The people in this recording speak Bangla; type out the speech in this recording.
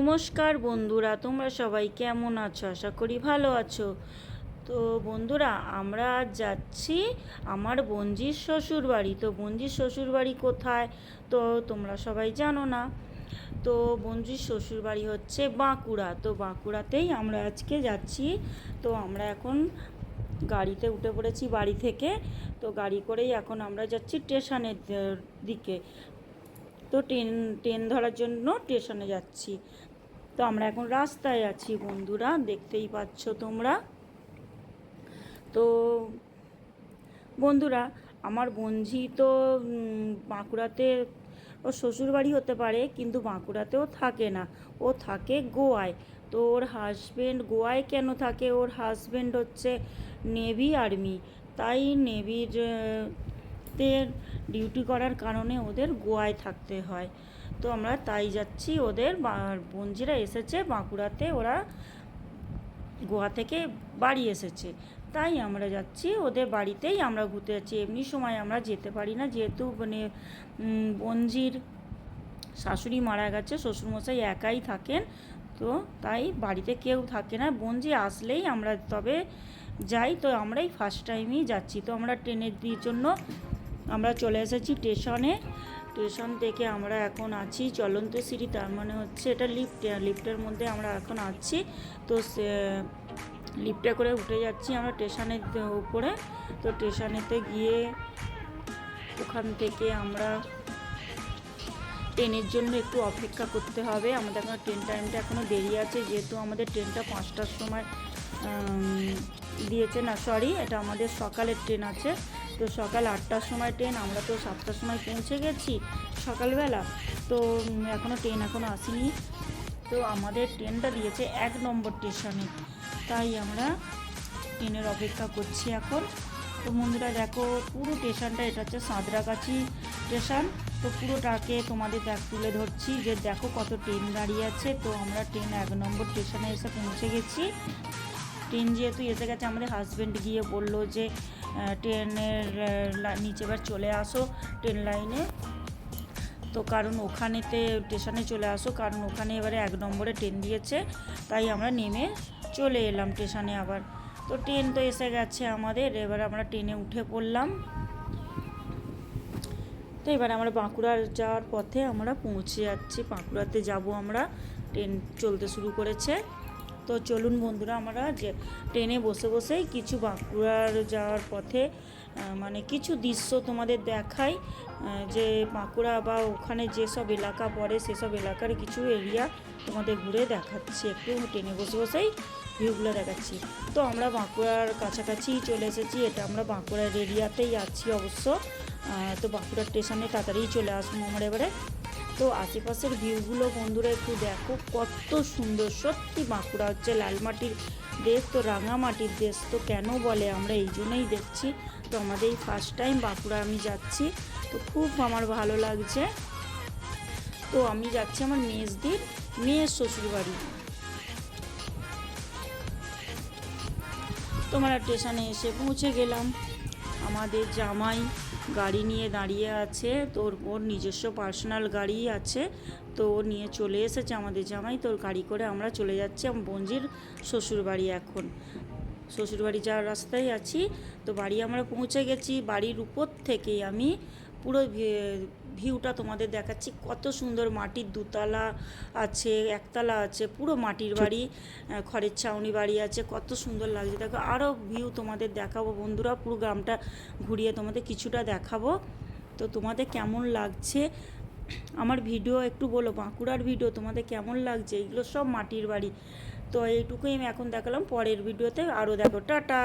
নমস্কার বন্ধুরা, তোমরা সবাই কেমন আছো? আশা করি ভালো আছো। তো বন্ধুরা, আমরা আজ যাচ্ছি আমার বঞ্জির শ্বশুর বাড়ি। তো বঞ্জির শ্বশুর বাড়ি কোথায়? তো তোমরা সবাই জানো না। তো বঞ্জির শ্বশুর বাড়ি হচ্ছে বাঁকুড়া। তো বাঁকুড়াতেই আমরা আজকে যাচ্ছি। তো আমরা এখন গাড়িতে উঠে পড়েছি বাড়ি থেকে। তো গাড়ি করেই এখন আমরা যাচ্ছি স্টেশনের দিকে। তো ট্রেন ট্রেন ধরার জন্য স্টেশনে যাচ্ছি। তো আমরা এখন রাস্তায় আছি বন্ধুরা, দেখতেই পাচ্ছ তোমরা। তো বন্ধুরা, আমার বঞ্জি তো বাঁকুড়াতে ও শ্বশুরবাড়ি হতে পারে, কিন্তু বাঁকুড়াতেও থাকে না। ও থাকে গোয়ায়। তো ওর হাজবেন্ড গোয়ায় কেন থাকে? ওর হাজব্যান্ড হচ্ছে নেভি আর্মি তাই নেভির তে ডিউটি করার কারণে ওদের গোয়ায় থাকতে হয়। তো আমরা তাই যাচ্ছি, ওদের বঞ্জিরা এসেছে, বাঁকুড়াতে ওরা গোয়া থেকে বাড়ি এসেছে। তাই আমরা যাচ্ছি, ওদের বাড়িতেই আমরা ঘুরতে যাচ্ছি। এমনি সময় আমরা যেতে পারি না, যেহেতু মানে বঞ্জির শাশুড়ি মারা গেছে, শ্বশুরমশাই একাই থাকেন, তো তাই বাড়িতে কেউ থাকে না। বঞ্জি আসলেই আমরা তবে যাই, তো আমরাই ফার্স্ট টাইমই যাচ্ছি। তো আমরা ট্রেনের জন্য আমরা চলে এসেছি স্টেশনে। স্টেশন থেকে আমরা এখন আছি চলন্ত সিঁড়ি, তার মানে হচ্ছে এটা লিফট লিফটের মধ্যে আমরা এখন আছি। তো সে লিফটে করে উঠে যাচ্ছি আমরা স্টেশনের উপরে। তো স্টেশনেতে গিয়ে ওখান থেকে আমরা ট্রেনের জন্য একটু অপেক্ষা করতে হবে। আমাদের এখন ট্রেন টাইমটা এখনও দেরি আছে, যেহেতু আমাদের ট্রেনটা পাঁচটার সময় দিয়েছে না সরি এটা আমাদের সকালের ট্রেন আছে। তো সকাল আটটার সময় ট্রেন, আমরা তো সাতটার সময় পৌঁছে গেছি সকালবেলা। তো এখনও ট্রেন এখনও আসেনি। তো আমাদের ট্রেনটা দিয়েছে এক নম্বর স্টেশনে। তাই আমরা ট্রেনের অপেক্ষা করছি এখন। তো বন্ধুরা, দেখো, পুরো স্টেশনটা, এটা হচ্ছে সাঁতরাগাছি স্টেশন। তো পুরোটাকে তোমাদের দেখ, তুলে ধরছি যে দেখো কত ট্রেন দাঁড়িয়ে আছে। তো আমরা ট্রেন এক নম্বর স্টেশনে এসে পৌঁছে গেছি। ট্রেন যেহেতু এসে গেছে, আমাদের হাজব্যান্ড গিয়ে বলল যে ট্রেনের নিচে এবার চলে আসো ট্রেন লাইনে। তো কারণ ওখানেতে, স্টেশনে চলে আসো, কারণ ওখানে এবারে এক নম্বরে ট্রেন দিয়েছে, তাই আমরা নেমে চলে এলাম স্টেশনে আবার। তো ট্রেন তো এসে গেছে আমাদের, এবার আমরা ট্রেনে উঠে পড়লাম। তো এবার আমরা বাঁকুড়ার যাওয়ার পথে আমরা পৌঁছে যাচ্ছি, বাঁকুড়াতে যাব আমরা। ট্রেন চলতে শুরু করেছে। তো চলুন বন্ধুরা, আমরা যে ট্রেনে বসে বসেই কিছু বাঁকুড়ার যাওয়ার পথে মানে কিছু দৃশ্য তোমাদের দেখাই যে বাঁকুড়া বা ওখানে যেসব এলাকা পড়ে সেসব এলাকার কিছু এরিয়া তোমাদের ঘুরে দেখাচ্ছি। একটু ট্রেনে বসে বসেই ভিউগুলো দেখাচ্ছি। তো আমরা বাঁকুড়ার কাছাকাছি চলে এসেছি, এটা আমরা বাঁকুড়ার এরিয়াতেই আছি অবশ্য। তো বাঁকুড়া স্টেশনে তাড়াতাড়ি চলে আসব আমরা এবারে। তো আশেপাশের ভিউগুলো বন্ধুরা একটু দেখো, কত সুন্দর। সত্যি বাঁকুড়া হচ্ছে লাল মাটির দেশ, তো রাঙা মাটির দেশ, তো কেন বলে? আমরা এই জন্যই দেখছি। তো আমাদের এই ফার্স্ট টাইম বাঁকুড়া আমি যাচ্ছি, তো খুব আমার ভালো লাগছে। তো আমি যাচ্ছি আমার মেজদির মেয়ের শ্বশুরবাড়ি। তোমরা স্টেশনে এসে পৌঁছে গেলাম। আমাদের জামাই গাড়ি নিয়ে দাঁড়িয়ে আছে তোর ওর নিজস্ব পার্সোনাল গাড়ি আছে, তো ও নিয়ে চলে এসেছে আমাদের জামাই তোর গাড়ি করে আমরা চলে যাচ্ছি আমার বঞ্জির শ্বশুরবাড়ি এখন। শ্বশুরবাড়ি যাওয়ার রাস্তায় আছি, তো বাড়ি আমরা পৌঁছে গেছি বাড়ির উপর থেকেই আমি পুরো ভিউটা তোমাদের দেখাচ্ছি। কত সুন্দর মাটির দুতলা আছে, একতলা আছে, পুরো মাটির বাড়ি খড়ের ছাউনি বাড়ি আছে, কত সুন্দর লাগছে। দেখো আরও ভিউ তোমাদের দেখাবো। বন্ধুরা, পুরো গ্রামটা ঘুরিয়ে তোমাদের কিছুটা দেখাবো। তো তোমাদের কেমন লাগছে? আমার ভিডিও একটু বলো, বাঁকুড়ার ভিডিও তোমাদের কেমন লাগছে? এগুলো সব মাটির বাড়ি। তো এইটুকুই আমি এখন দেখালাম, পরের ভিডিওতে আরও দেখো। টাটা!